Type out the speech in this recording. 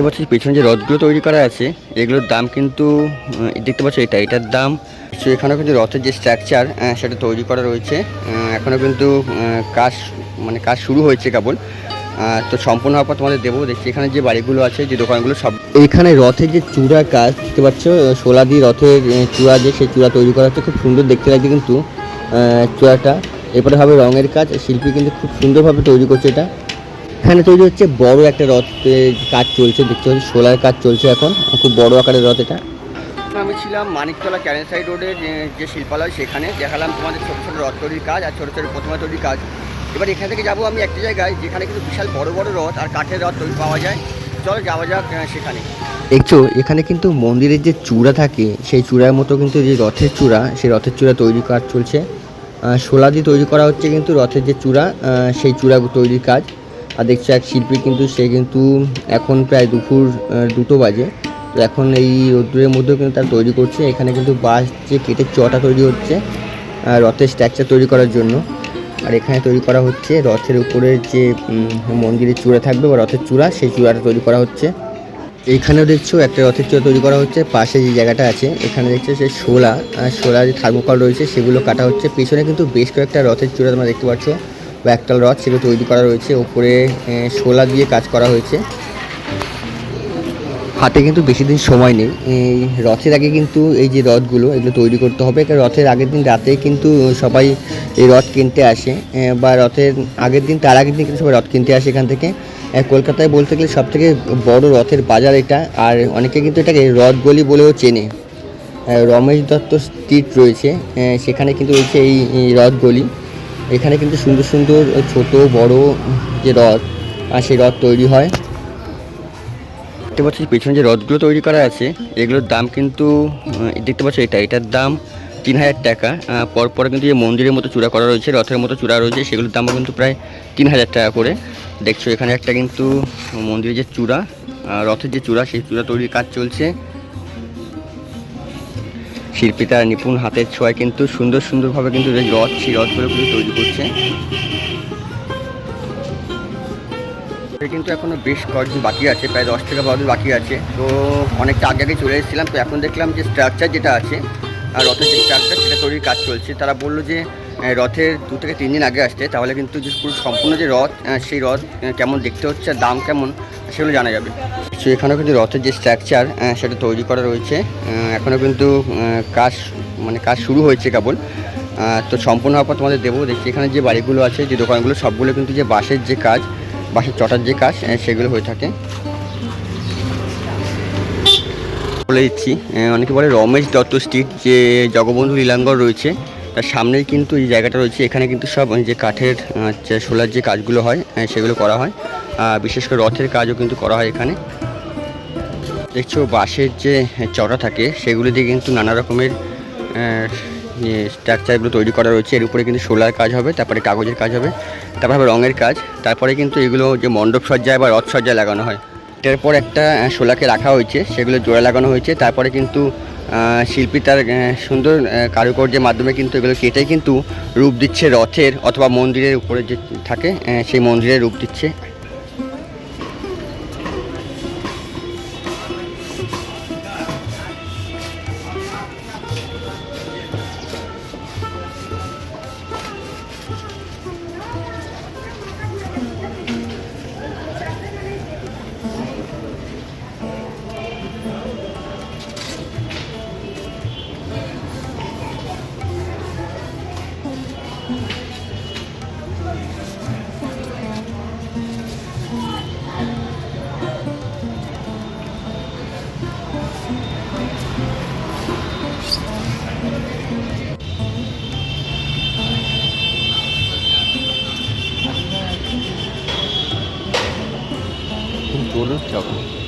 দেখতে পাচ্ছি পেছনে যে রথগুলো তৈরি করা আছে, এগুলোর দাম কিন্তু দেখতে পাচ্ছ এটা, এটার দাম। তো এখানেও কিন্তু রথের যে স্ট্রাকচার সেটা তৈরি করা রয়েছে। এখনও কিন্তু কাজ মানে কাজ শুরু হয়েছে কেবল। তো সম্পূর্ণ হওয়ার পর তোমাদের দেবো, দেখছি এখানে যে বাড়িগুলো আছে, যে দোকানগুলো সব। এখানে রথের যে চূড়া কাজ, দেখতে পাচ্ছ সোলা দিয়ে রথের চূড়া যে সেই চূড়া তৈরি করা হচ্ছে, খুব সুন্দর দেখতে লাগছে কিন্তু চূড়াটা। এরপরে হবে রঙের কাজ, শিল্পী কিন্তু খুব সুন্দরভাবে তৈরি করছে এটা। এখানে তৈরি হচ্ছে বড় একটা রথের কাজ চলছে দেখতে পাচ্ছি সোলার কাজ চলছে এখন। খুব বড় আকারের রথ এটা। আমি ছিলাম মানিকতলা ক্যারেন সাইড রোডের যে শিল্পালয় সেখানে। দেখালাম তোমাদের ছোটো ছোটো রথ তৈরির কাজ আর ছোটো ছোটো প্রতিমা তৈরির কাজ। এবার এখান থেকে যাব আমি একটা জায়গায় যেখানে কিন্তু বিশাল বড় বড় রথ আর কাঠের রথ তৈরি পাওয়া যায়। চলো যাওয়া যাক সেখানে। দেখছ এখানে কিন্তু মন্দিরের যে চূড়া থাকে সেই চূড়ার মতো কিন্তু যে রথের চূড়া সেই রথের চূড়া তৈরি কাজ চলছে। শোলা দিয়ে তৈরি করা হচ্ছে কিন্তু রথের যে চূড়া সেই চূড়া তৈরির কাজ। আর দেখছ এক শিল্পী কিন্তু, সে কিন্তু এখন প্রায় দুপুর দুটো বাজে। তো এখন এই রোদ্দুরের মধ্যেও কিন্তু তার তৈরি করছে। এখানে কিন্তু বাঁশ যে কেটে চটা তৈরি হচ্ছে রথের স্ট্রাকচার তৈরি করার জন্য। আর এখানে তৈরি করা হচ্ছে রথের উপরে যে মন্দিরের চূড়া থাকবে বা রথের চূড়া, সেই চূড়াটা তৈরি করা হচ্ছে। এইখানেও দেখছ একটা রথের চূড়া তৈরি করা হচ্ছে, পাশে যে জায়গাটা আছে, এখানে দেখছ সেই শোলা শোলা যে থার্মোকল রয়েছে, সেগুলো কাটা হচ্ছে। পেছনে কিন্তু বেশ কয়েকটা রথের চূড়া তোমরা দেখতে পাচ্ছ। বা একটাল রথ সেগুলো তৈরি করা রয়েছে। ওপরে শোলা দিয়ে কাজ করা হয়েছে। হাতে কিন্তু বেশি দিন সময় নেই। এই রথের আগে কিন্তু এই যে রথগুলো, এগুলো তৈরি করতে হবে। কারণ রথের আগের দিন রাতে কিন্তু সবাই এই রথ কিনতে আসে। বা রথের আগের দিন, তার আগের দিন কিন্তু সবাই রথ কিনতে আসে এখান থেকে। কলকাতায় বলতে গেলে সব থেকে বড় রথের বাজার এটা। আর অনেকে কিন্তু এটাকে রথ গলি বলেও চেনে। রমেশ দত্ত স্ট্রিট রয়েছে। সেখানে কিন্তু রয়েছে এই এই রথ গলি। এখানে কিন্তু সুন্দর সুন্দর ছোট, বড় যে রথ আর সেই রথ তৈরি হয়। দেখতে পাচ্ছি পেছনে যে রথগুলো তৈরি করা আছে, এগুলোর দাম কিন্তু দেখতে পাচ্ছ এটা, এটার দাম তিন হাজার টাকা। পরপর কিন্তু যে মন্দিরের মতো চূড়া করা রয়েছে, রথের মতো চূড়া রয়েছে, সেগুলোর দামও কিন্তু প্রায় তিন হাজার টাকা করে। দেখছ এখানে একটা কিন্তু মন্দিরের যে চূড়া রথের যে চূড়া, সেই চূড়া তৈরির কাজ চলছে। শিল্পী তার নিপুণ হাতের ছোঁয়ায় কিন্তু সুন্দর সুন্দরভাবে কিন্তু যে রথ, সেই রথগুলো কিন্তু তৈরি করছে। কিন্তু এখনও বেশ কয়েকদিন বাকি আছে, প্রায় দশ থেকে বারো দিন বাকি আছে। তো অনেকটা আগে আগে চলে এসেছিলাম, তো এখন দেখলাম যে স্ট্রাকচার যেটা আছে, আর রথের যে স্ট্রাকচার সেটা তৈরির কাজ চলছে। তারা বলল যে রথের দু থেকে তিন দিন আগে আসতে, তাহলে কিন্তু যে পুরো সম্পূর্ণ যে রথ সেই রথ কেমন দেখতে হচ্ছে দাম কেমন সেগুলো জানা যাবে। তো এখানেও কিন্তু রথের যে স্ট্রাকচার সেটা তৈরি করা রয়েছে। এখনও কিন্তু কাজ মানে কাজ শুরু হয়েছে কেবল। তো সম্পূর্ণ হওয়ার পর তোমাদের দেবো, দেখছি এখানে যে বাড়িগুলো আছে, যে দোকানগুলো, সবগুলো কিন্তু যে বাঁশের যে কাজ, বাঁশের চটার যে কাজ সেগুলো হয়ে থাকে। বলে দিচ্ছি অনেকে বলে রমেশ দত্ত স্ট্রিট যে জগবন্ধু লীলাঙ্গর রয়েছে, তার সামনেই কিন্তু এই জায়গাটা রয়েছে। এখানে কিন্তু সব যে কাঠের শোলার যে কাজগুলো হয় সেগুলো করা হয়। বিশেষ করে রথের কাজও কিন্তু করা হয় এখানে। দেখছ, বাঁশের যে চড়া থাকে, সেগুলো দিয়ে কিন্তু নানা রকমের স্ট্রাকচারগুলো তৈরি করা রয়েছে। এর উপরে কিন্তু সোলার কাজ হবে, তারপরে কাগজের কাজ হবে, তারপর হবে রঙের কাজ, তারপরে কিন্তু এগুলো যে মণ্ডপ সজ্জায় বা রথ সজ্জায় লাগানো হয়। এটার পর একটা শোলাকে রাখা হয়েছে, সেগুলো জোড়া লাগানো হয়েছে, তারপরে কিন্তু শিল্পী তার সুন্দর কারুকার্যের মাধ্যমে কিন্তু এগুলো কেটে কিন্তু রূপ দিচ্ছে রথের অথবা মন্দিরের উপরে যে থাকে সেই মন্দিরের রূপ দিচ্ছে। জোর যখন